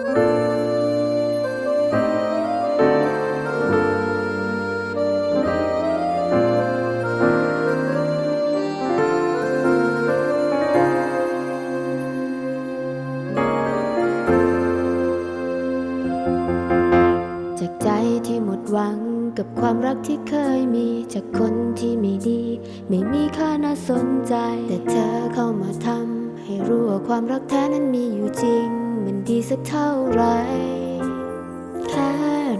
จากใจที่หมดหวังกับความรักที่เคยมี จากคนที่ไม่ดี ไม่มีค่าน่าสนใจ แต่เธอเข้ามาทำ ให้รู้ว่าความรักแท้นั้นมีอยู่จริง มันดีสักเท่าไรแค่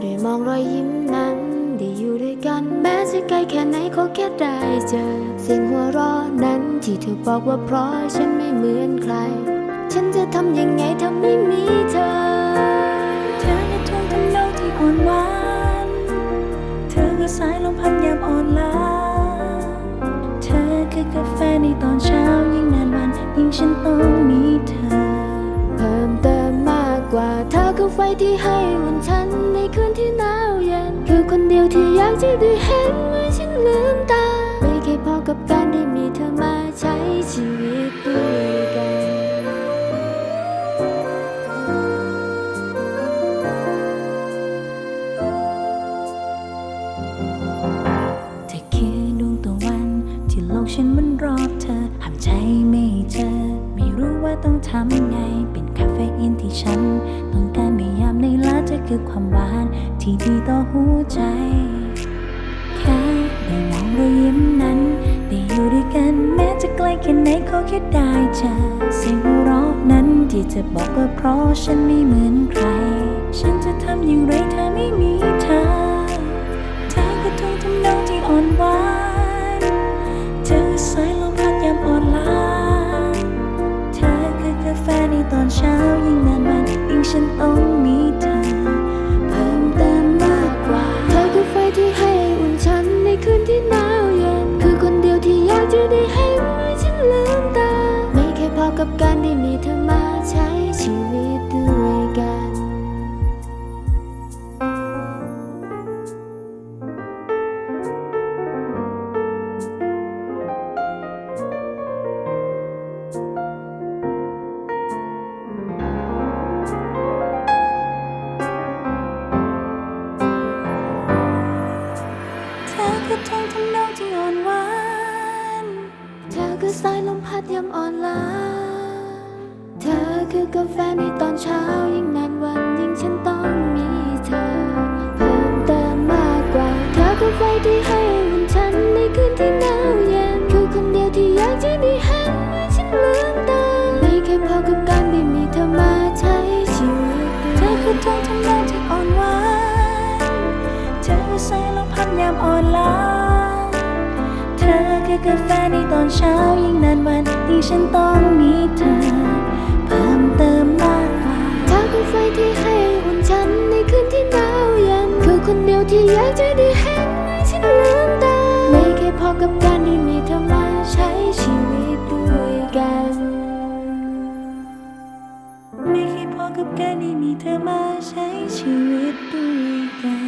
ได้มองรอยยิ้มนั้น ได้อยู่ด้วยกันแม้จะไกลแค่ไหนขอแค่ได้เจอ เสียงหัวเราะนั้นที่เธอบอกว่าเพราะฉันไม่เหมือนใคร ฉันจะทำยังไงถ้าไม่มีเธอ เธอคือทวงทำนองที่อ่อนหวาน คือกาแฟในตอนเช้ายิ่งนานวันยิ่งฉันต้องมีเธอ เพิ่มเติมมากกว่าเธอคือไฟที่ให้วันฉันในคืนที่หนาวเย็น คือคนเดียวที่อยากจะได้เห็นเมื่อฉันลืมตา ว่าต้องทำไง เป็นคาเฟอีนที่ฉัน ต้องการไม่ยามในลาเธอคือความหวาน ที่ดีต่อหัวใจ แค่ได้มองรอยยิ้มนั้น ได้อยู่ด้วยกันแม้จะไกลแค่ไหนขอแค่ได้เจอเสียงหัวเราะนั้นที่เธอบอกว่าเพราะฉันไม่เหมือนใคร ฉันจะทำอย่างไรถ้าไม่มีเธอ ตอนเช้ายิ่งนานวันยิ่งฉันต้องมีเธอ เพิ่มเติมมากกว่า เธอคือไฟที่ให้อุ่นฉันในคืนที่หนาวเย็น คือคนเดียวที่อยากจะได้เห็นเมื่อฉันลืมตา ไม่เคยพอกับการได้มีเธอมาใช้ชีวิตด้ เธอคือทุ่งทำนองที่อ่อนหวาน เธอคือสายลมพัดยามอ่อนล้า เธอคือกาแฟในตอนเช้ายิ่งนานวันยิ่งฉันต้องมีเธอ เพิ่มเติมมากกว่า เธอคือไฟที่ให้วันฉันในคืนที่หนาวเย็นคือคนเดียวที่อยากจะได้เห็นเมื่อฉันลืมตาไม่เคยพอกับการได้มีเธอมาใช้ชีวิต เธอคือทุ่งทำนองที่อ่อนหวาน เธอคือสายลมพัดยามอ่อนล้า เธอคือกาแฟในตอนเช้ายิ่งนานวันยิ่งฉันต้องมีเธอ เพิ่มเติมมากกว่าเธอคือไฟที่ให้อุ่นฉันในคืนที่หนาวเย็นคือคนเดียวที่อยากจะได้เห็นเมื่อฉันลืมตาไม่เคยพอกับการได้มีเธอมาใช้ชีวิตด้วยกัน ไม่เคยพอกับการได้มีเธอมาใช้ชีวิตด้วยกัน